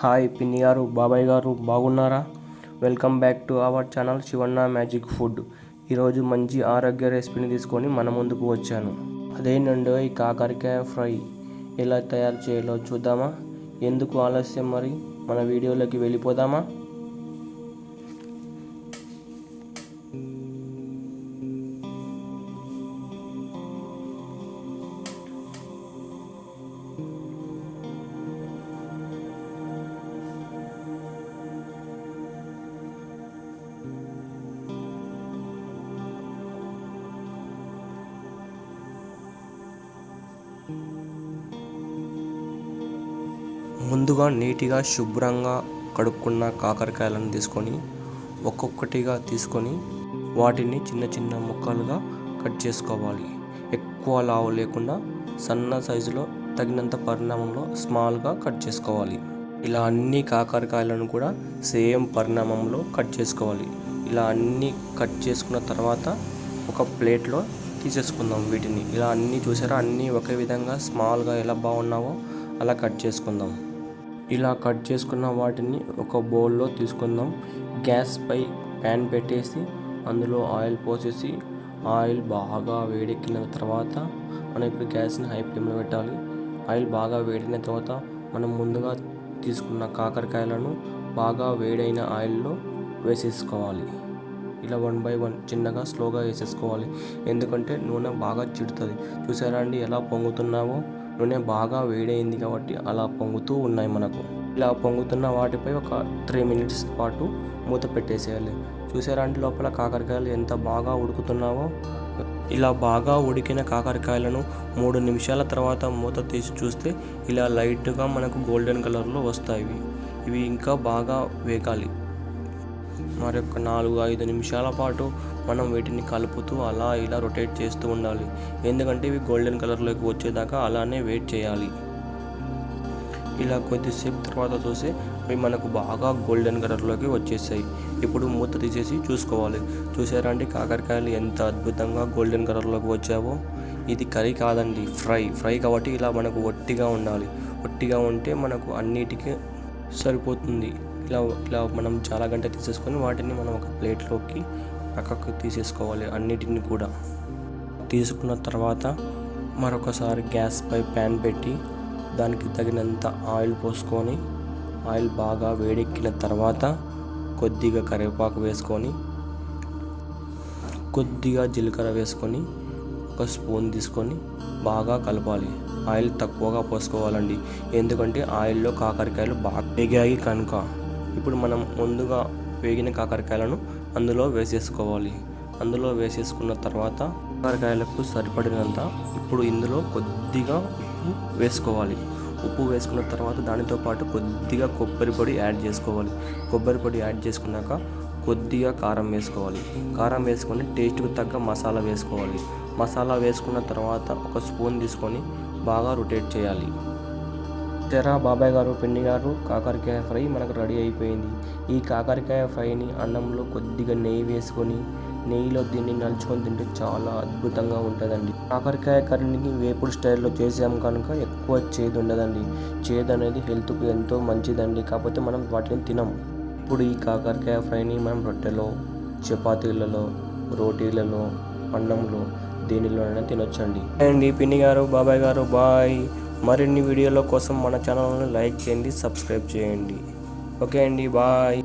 Hi పిన్ని గారు బాబాయ్ గారు బాగున్నారా? Welcome back to our channel Shivanna magic food. ఈరోజు మంచి ఆరోగ్య రెసిపీని తీసుకొని మన ముందుకు వచ్చాను. అదేనండి ఈ కాకరకాయ ఫ్రై ఎలా తయారు చేయాలో చూద్దామా? ఎందుకు ఆలస్యం మరి? మన వీడియోలోకి వెళ్ళిపోదామా? ముందుగా నీటిగా శుభ్రంగా కడుక్కున్న కాకరకాయలను తీసుకొని ఒక్కొక్కటిగా తీసుకొని వాటిని చిన్న చిన్న ముక్కలుగా కట్ చేసుకోవాలి. ఎక్కువ లావు లేకుండా సన్న సైజులో తగినంత పరిణామంలో స్మాల్గా కట్ చేసుకోవాలి. ఇలా అన్ని కాకరకాయలను కూడా సేమ్ పరిణామంలో కట్ చేసుకోవాలి. ఇలా అన్నీ కట్ చేసుకున్న తర్వాత ఒక ప్లేట్లో తీసేసుకుందాం వీటిని. ఇలా అన్నీ చూసారా? అన్నీ ఒకే విధంగా స్మాల్గా ఎలా బాగున్నావో అలా కట్ చేసుకుందాం. ఇలా కట్ చేసుకున్న వాటిని ఒక బౌల్లో తీసుకుందాం. గ్యాస్పై ప్యాన్ పెట్టేసి అందులో ఆయిల్ పోసేసి ఆయిల్ బాగా వేడెక్కిన తర్వాత మనం ఇప్పుడు గ్యాస్ని హై ఫ్లేమ్లో పెట్టాలి. ఆయిల్ బాగా వేడిన తర్వాత మనం ముందుగా తీసుకున్న కాకరకాయలను బాగా వేడైన ఆయిల్లో వేసేసుకోవాలి. ఇలా వన్ బై వన్ చిన్నగా స్లోగా వేసేసుకోవాలి. ఎందుకంటే నూనె బాగా చిడుతుంది. చూసారా అండి ఎలా పొంగుతున్నావో నూనె బాగా వేడైంది కాబట్టి అలా పొంగుతూ ఉన్నాయి మనకు. ఇలా పొంగుతున్న వాటిపై ఒక త్రీ మినిట్స్ పాటు మూత పెట్టేసేయాలి. చూసారా అంటే లోపల కాకరకాయలు ఎంత బాగా ఉడుకుతున్నావో? ఇలా బాగా ఉడికిన కాకరకాయలను మూడు నిమిషాల తర్వాత మూత తీసి చూస్తే ఇలా లైట్గా మనకు గోల్డెన్ కలర్లో వస్తాయి. ఇవి. ఇవి ఇంకా బాగా వేగాలి. మరి ఒక నాలుగు ఐదు నిమిషాల పాటు మనం వీటిని కలుపుతూ అలా ఇలా రొటేట్ చేస్తూ ఉండాలి. ఎందుకంటే ఇవి గోల్డెన్ కలర్లోకి వచ్చేదాకా అలానే వెయిట్ చేయాలి. ఇలా కొద్దిసేపు తర్వాత చూసి అవి మనకు బాగా గోల్డెన్ కలర్లోకి వచ్చేసాయి. ఇప్పుడు మూత తీసేసి చూసుకోవాలి. చూసారా అండి కాకరకాయలు ఎంత అద్భుతంగా గోల్డెన్ కలర్లోకి వచ్చావో? ఇది కర్రీ కాదండి ఫ్రై. ఫ్రై కాబట్టి ఇలా మనకు ఒట్టిగా ఉండాలి. ఒట్టిగా ఉంటే మనకు అన్నిటికీ సరిపోతుంది. ఇలా ఇలా మనం చాలా గంట తీసేసుకొని వాటిని మనం ఒక ప్లేట్లోకి పక్కకు తీసేసుకోవాలి అన్నిటిని కూడా. తీసుకున్న తర్వాత మరొకసారి గ్యాస్పై ప్యాన్ పెట్టి దానికి తగినంత ఆయిల్ పోసుకొని ఆయిల్ బాగా వేడెక్కిన తర్వాత కొద్దిగా కరివేపాకు వేసుకొని కొద్దిగా జీలకర్ర వేసుకొని ఒక స్పూన్ తీసుకొని బాగా కలపాలి. ఆయిల్ తక్కువగా పోసుకోవాలండి. ఎందుకంటే ఆయిల్లో కాకరకాయలు బాగా వేగాయి కనుక. ఇప్పుడు మనం ముందుగా వేగిన కాకరకాయలను అందులో వేసేసుకోవాలి. అందులో వేసేసుకున్న తర్వాత కాకరకాయలకు సరిపడినంత ఇప్పుడు ఇందులో కొద్దిగా ఉప్పు వేసుకోవాలి. ఉప్పు వేసుకున్న తర్వాత దానితో పాటు కొద్దిగా కొబ్బరి పొడి యాడ్ చేసుకోవాలి. కొబ్బరి పొడి యాడ్ చేసుకున్నాక కొద్దిగా కారం వేసుకోవాలి. కారం వేసుకొని టేస్ట్కి తగ్గ మసాలా వేసుకోవాలి. మసాలా వేసుకున్న తర్వాత ఒక స్పూన్ తీసుకొని బాగా రొటేట్ చేయాలి. తెర బాబాయ్ గారు పిండి గారు కాకరకాయ ఫ్రై మనకు రెడీ అయిపోయింది. ఈ కాకరకాయ ఫ్రైని అన్నంలో కొద్దిగా నెయ్యి వేసుకొని నెయ్యిలో దీన్ని నలుచుకొని తింటే చాలా అద్భుతంగా ఉంటుందండి. కాకరకాయ కర్రీని వేపుడు స్టైల్లో చేసాం కనుక ఎక్కువ చేదు ఉండదండి. చేదు అనేది హెల్త్కు ఎంతో మంచిదండి. కాకపోతే మనం వాటిని తినం. ఇప్పుడు ఈ కాకరకాయ ఫ్రైని మనం రొట్టెలో చపాతీలలో రోటీలలో అన్నంలో దేనిలోనైనా తినొచ్చండి. అండి పిన్ని గారు బాబాయ్ గారు బాయ్. మరిన్ని వీడియోల కోసం మన ఛానల్ని లైక్ చేయండి సబ్స్క్రైబ్ చేయండి. ఓకే అండి బాయ్.